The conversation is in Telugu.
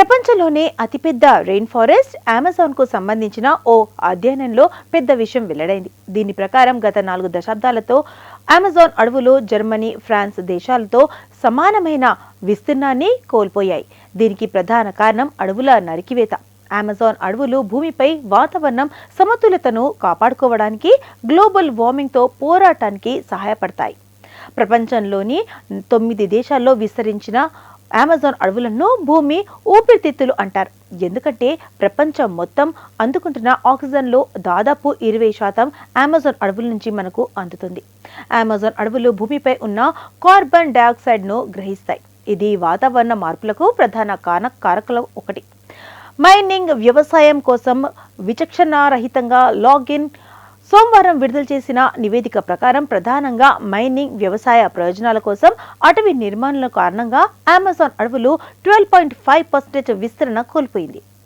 ప్రపంచంలోనే అతిపెద్ద రెయిన్ ఫారెస్ట్ అమెజాన్కు సంబంధించిన ఓ అధ్యయనంలో పెద్ద విషయం వెల్లడైంది. దీని ప్రకారం గత నాలుగు దశాబ్దాలతో అమెజాన్ అడవులు జర్మనీ ఫ్రాన్స్ దేశాలతో సమానమైన విస్తీర్ణాన్ని కోల్పోయాయి. దీనికి ప్రధాన కారణం అడవుల నరికివేత. అమెజాన్ అడవులు భూమిపై వాతావరణం సమతుల్యతను కాపాడుకోవడానికి గ్లోబల్ వార్మింగ్తో పోరాటానికి సహాయపడతాయి. ప్రపంచంలోని తొమ్మిది దేశాల్లో విస్తరించిన అమెజాన్ అడవులను భూమి ఊపిరితిత్తులు అంటారు. ఎందుకంటే ప్రపంచం మొత్తం అందుకుంటున్న ఆక్సిజన్లో దాదాపు ఇరవై శాతం అమెజాన్ అడవుల నుంచి మనకు అందుతుంది. అమెజాన్ అడవులు భూమిపై ఉన్న కార్బన్ డయాక్సైడ్ను గ్రహిస్తాయి. ఇది వాతావరణ మార్పులకు ప్రధాన కారణ కారకుల ఒకటి. మైనింగ్ వ్యవసాయం కోసం విచక్షణారహితంగా లాగిన్ సోమవారం విడుదల చేసిన నివేదిక ప్రకారం ప్రధానంగా మైనింగ్ వ్యవసాయ ప్రయోజనాల కోసం అటవీ నిర్మాణాల కారణంగా అమెజాన్ అడవులు ట్వెల్వ్ పాయింట్ ఫైవ్ పర్సెంటేజ్ విస్తరణ కోల్పోయింది.